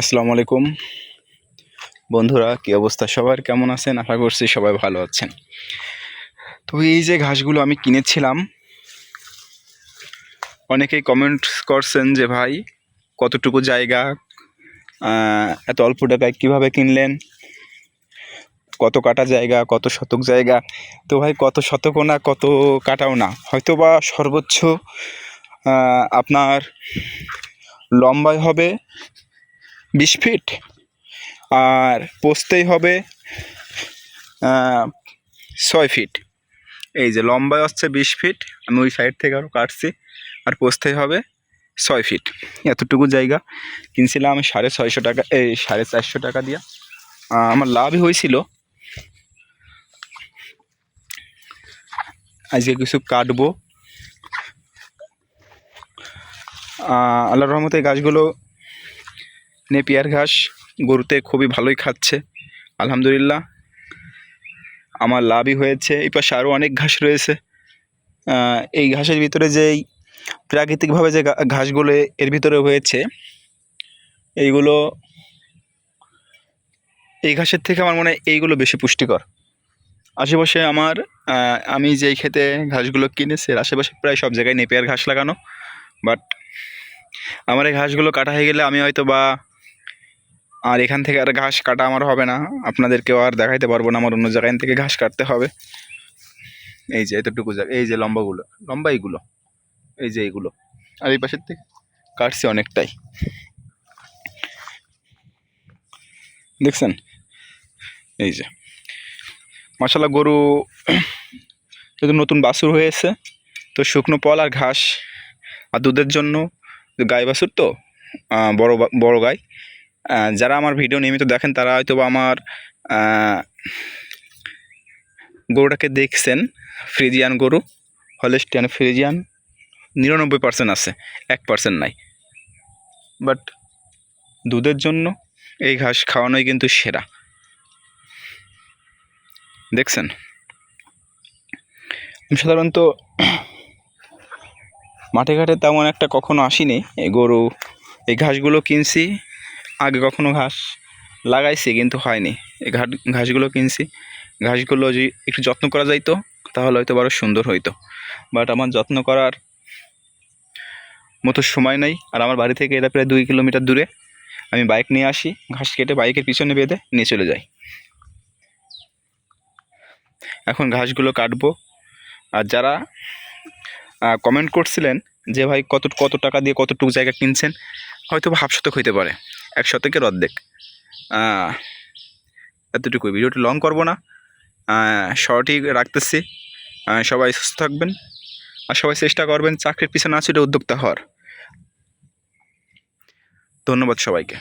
আসসালামু আলাইকুম। বন্ধুরা, কী অবস্থা সবার? কেমন আছেন? আশা করছি সবাই ভালো আছেন। তো এই যে ঘাসগুলো আমি কিনেছিলাম, অনেকেই কমেন্ট করছেন যে, ভাই, কতটুকু জায়গা? এত অল্প টাকায় কীভাবে কিনলেন? কত কাটা জায়গা? কত শতক জায়গা? তো ভাই, কত শতকও না, কত কাটাও না। হয়তো বা সর্বোচ্চ আপনার লম্বায় হবে বিশ ফিট। আর পোস্তেই হবে ছয় ফিট। এই যে লম্বায় হচ্ছে বিশ ফিট আমি ওই সাইড থেকে আরও কাটছি আর পোস্তেই হবে ছয় ফিট। এতটুকু জায়গা। কিনছিলাম আমি সাড়ে ছয়শো টাকা এই সাড়ে চারশো টাকা দিয়ে। আমার লাভই হয়েছিল। আজকে কিছু কাটবো। আহ, আল্লাহর রহমতে গাছগুলো নেপিয়ার ঘাস গরুতে খুবই ভালোই খাচ্ছে, আলহামদুলিল্লাহ। আমার লাভই হয়েছে। এই পাশে আরও অনেক ঘাস রয়েছে। এই ঘাসের ভিতরে যেই প্রাকৃতিকভাবে যে ঘাসগুলো এর ভিতরে হয়েছে, এইগুলো এই ঘাসের থেকে আমার মনে এইগুলো বেশি পুষ্টিকর। আশেপাশে আমার আমি যেই খেতে ঘাসগুলো কিনেছি আশেপাশে প্রায় সব জায়গায় নেপিয়ার ঘাস লাগানো। বাট আমার এই ঘাসগুলো কাটা হয়ে গেলে আমি হয়তো বা আর এখান থেকে আর ঘাস কাটা আমার হবে না। আপনাদেরকেও আর দেখাইতে পারব না, আমার অন্য জায়গায় থেকে ঘাস কাটতে হবে। এই যে এতটুকু জায়গা, এই যে লম্বাগুলো লম্বা এইগুলো এই যে এইগুলো। আর এই পাশের থেকে কাটছি অনেকটাই। দেখছেন? এই যে। মাসাল্লাহ গরু যেহেতু নতুন বাছুর হয়েছে তো শুকনো পল আর ঘাস। আর দুধের জন্য গাই বাছুর তো বড় বড় গাই। যারা আমার ভিডিও নিয়মিত দেখেন, তারা হয়তো আমার গরুটাকে দেখছেন। ফ্রিজিয়ান গরু, হলেস্টিয়ান ফ্রিজিয়ান, নিরানব্বই পার্সেন্ট আছে, এক পার্সেন্ট নাই। বাট দুধের জন্য এই ঘাস খাওয়ানোই কিন্তু সেরা। দেখছেন? সাধারণত মাঠে ঘাটে তেমন একটা কখনো আসিনি। এই গরু, এই ঘাসগুলো কিনছি আগে কখনো ঘাস লাগাইছি, কিন্তু হয়নি। এই ঘাট, ঘাসগুলো কিনছি। ঘাসগুলো যদি একটু যত্ন করা যাইতো, তাহলে হয়তো আরও সুন্দর হইতো। বাট আমার যত্ন করার মতো সময় নেই। আর আমার বাড়ি থেকে এটা প্রায় দুই কিলোমিটার দূরে। আমি বাইক নিয়ে আসি, ঘাস কেটে বাইকের পিছনে বেঁধে নিয়ে চলে যাই। এখন ঘাসগুলো কাটবো। আর যারা কমেন্ট করছিলেন যে ভাই কত কত টাকা দিয়ে কতটুকু জায়গা কিনছেন হয়তো বা হাফ শতক হইতে পারে। এক শতকের অর্ধেক। এতটুকু। ভিডিওটি লং করব না। শর্টই রাখতেছি। সবাই সুস্থ থাকবেন। আর সবাই চেষ্টা করবেন চাকরির পিছনে আছে উদ্যোক্তা হওয়ার। ধন্যবাদ সবাইকে।